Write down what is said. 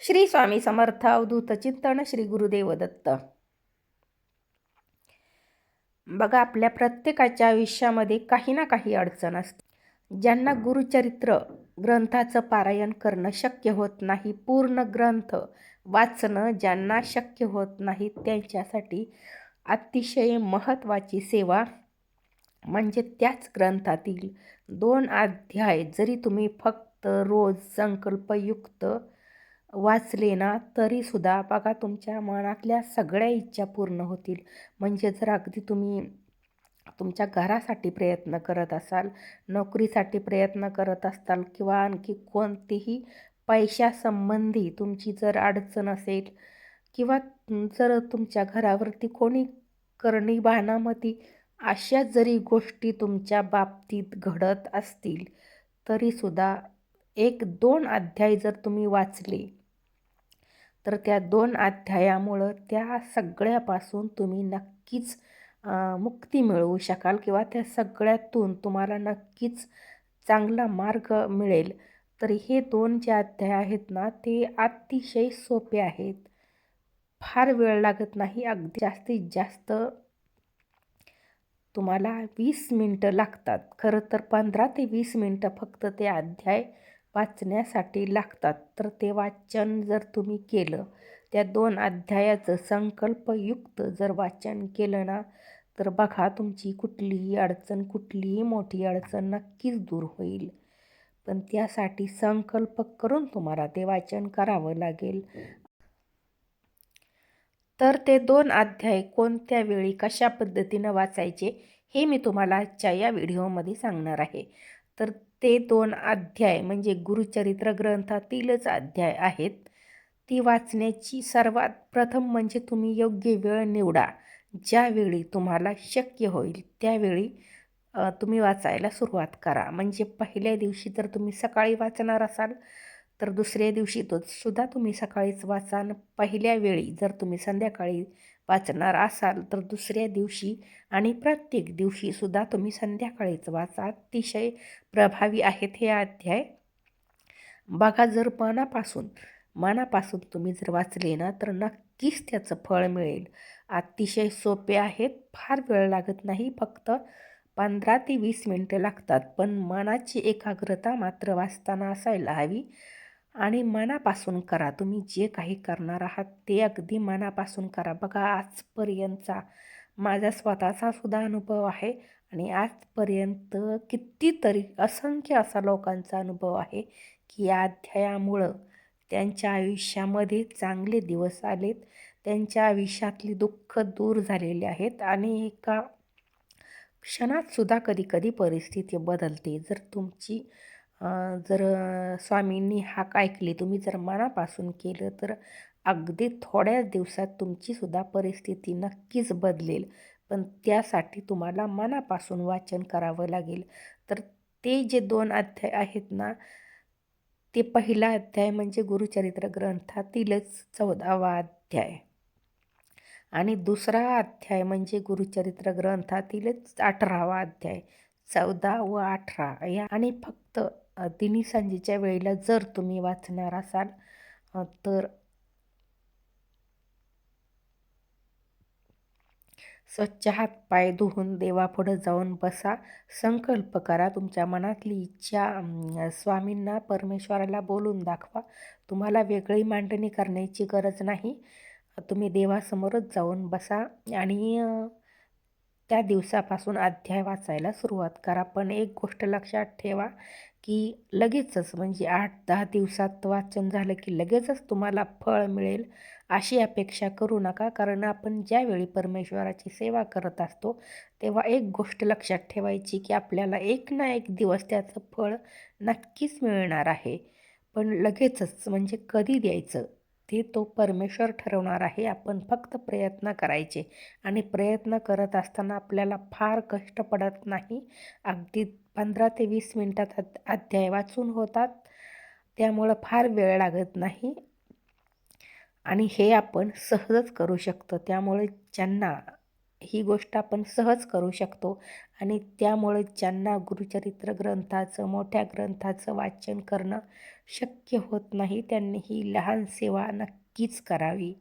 श्री स्वामी समर्थ अवधूत चिंतन श्री गुरुदेव दत्त. बघा आपल्या प्रत्येकाच्या आयुष्यामध्ये काही ना काही अडचण असते. ज्यांना गुरुचरित्र ग्रंथाचं पारायण करणं शक्य होत नाही पूर्ण ग्रंथ वाचणं ज्यांना शक्य होत नाही त्यांच्यासाठी अतिशय महत्त्वाची सेवा म्हणजे त्याच ग्रंथातील दोन अध्याय. जरी तुम्ही फक्त रोज संकल्पयुक्त वाचले ना तरीसुद्धा बघा तुमच्या मनातल्या सगळ्या इच्छा पूर्ण होतील. म्हणजे जर अगदी तुम्ही तुमच्या घरासाठी प्रयत्न करत असाल नोकरीसाठी प्रयत्न करत असाल किंवा आणखी कोणतीही पैशासंबंधी तुमची जर अडचण असेल किंवा जर तुमच्या घरावरती कोणी करणी बाणामती अशा जरी गोष्टी तुमच्या बाबतीत घडत असतील तरीसुद्धा एक दोन अध्याय जर तुम्ही वाचले तर त्या दोन अध्यायामुळं त्या सगळ्यापासून तुम्ही नक्कीच मुक्ती मिळवू शकाल किंवा त्या सगळ्यातून तुम्हाला नक्कीच चांगला मार्ग मिळेल. तर हे दोन जे अध्याय आहेत ना ते अतिशय सोपे आहेत. फार वेळ लागत नाही अगदी जास्तीत जास्त तुम्हाला वीस मिनटं लागतात. खरं तर पंधरा ते वीस मिनटं फक्त ते अध्याय वाचण्यासाठी लागतात. तर ते वाचन जर तुम्ही केलं त्या दोन अध्यायाचं संकल्पयुक्त जर वाचन केलं ना तर बघा तुमची कुठलीही अडचण कुठलीही मोठी अडचण नक्कीच दूर होईल. पण त्यासाठी संकल्प करून तुम्हाला ते वाचन करावं लागेल. तर ते दोन अध्याय कोणत्या वेळी कशा पद्धतीनं वाचायचे हे मी तुम्हाला आजच्या या व्हिडिओमध्ये सांगणार आहे. तर ते दोन अध्याय म्हणजे गुरुचरित्र ग्रंथातीलच अध्याय आहेत. ती वाचण्याची सर्वात प्रथम म्हणजे तुम्ही योग्य वेळ निवडा. ज्यावेळी तुम्हाला शक्य होईल त्यावेळी तुम्ही वाचायला सुरुवात करा. म्हणजे पहिल्या दिवशी जर तुम्ही सकाळी वाचणार असाल तर दुसऱ्या दिवशी तो सुद्धा तुम्ही सकाळीच वाचाल. पहिल्या वेळी जर तुम्ही संध्याकाळी वाचणार असाल तर दुसऱ्या दिवशी आणि प्रत्येक दिवशीसुद्धा तुम्ही संध्याकाळीच वाचा. अतिशय प्रभावी आहेत हे अध्याय. बघा जर मनापासून मनापासून तुम्ही जर वाचले ना तर नक्कीच त्याचं फळ मिळेल. अतिशय सोपे आहेत फार वेळ लागत नाही फक्त पंधरा ते वीस मिनटं लागतात. पण मनाची एकाग्रता मात्र वाचताना असायला हवी. आणि मनापासून करा. तुम्ही जे काही करणार आहात ते अगदी मनापासून करा. बघा आजपर्यंतचा माझा स्वतःचा सुद्धा अनुभव आहे आणि आजपर्यंत कितीतरी असंख्य असा लोकांचा अनुभव आहे की या अध्यायामुळं त्यांच्या आयुष्यामध्ये चांगले दिवस आलेत त्यांच्या आयुष्यातली दुःख दूर झालेले आहेत आणि एका क्षणातसुद्धा कधीकधी परिस्थिती बदलते. जर तुमची जर स्वामींनी हाक ऐकली तुम्ही जर मनापासून केलं तर अगदी थोड्याच दिवसात तुमचीसुद्धा परिस्थिती नक्कीच बदलेल. पण त्यासाठी तुम्हाला मनापासून वाचन करावं लागेल. तर ते जे दोन अध्याय आहेत ना ते पहिला अध्याय म्हणजे गुरुचरित्र ग्रंथातीलच चौदावा अध्याय. आणि दुसरा अध्याय म्हणजे गुरुचरित्र ग्रंथातीलच अठरावा अध्याय. चौदा व अठरा या आणि फक्त तिन्ही संजेच्या वेळेला जर तुम्ही वाचणार असाल तर स्वच्छ हात पाय धुवून देवापुढं जाऊन बसा. संकल्प करा तुमच्या मनातली इच्छा स्वामींना परमेश्वराला बोलून दाखवा. तुम्हाला वेगळी मांडणी करण्याची गरज नाही. तुम्ही देवासमोरच जाऊन बसा आणि त्या दिवसापासून अध्याय वाचायला सुरुवात करा. पण एक गोष्ट लक्षात ठेवा की लगेचच म्हणजे आठ दहा दिवसात वाचन झालं की लगेचच तुम्हाला फळ मिळेल अशी अपेक्षा करू नका. कारण आपण ज्यावेळी परमेश्वराची सेवा करत असतो तेव्हा एक गोष्ट लक्षात ठेवायची की आपल्याला एक ना एक दिवस त्याचं फळ नक्कीच मिळणार आहे. पण लगेचच म्हणजे कधी द्यायचं? ते तो परमेश्वर ठरवणार आहे. आपण फक्त प्रयत्न करायचे आणि प्रयत्न करत असताना आपल्याला फार कष्ट पडत नाही. अगदी पंधरा ते वीस मिनटात अध्याय वाचून होतात. त्यामुळं फार वेळ लागत नाही. आणि हे आपण सहजच करू शकतो. त्यामुळे ज्यांना ही गोष्ट आपण सहज करू शकतो. आणि त्यामुळे ज्यांना गुरुचरित्र ग्रंथाचं मोठ्या ग्रंथाचं वाचन करणं शक्य होत नाही त्यांनी ही लहान सेवा नक्कीच करावी.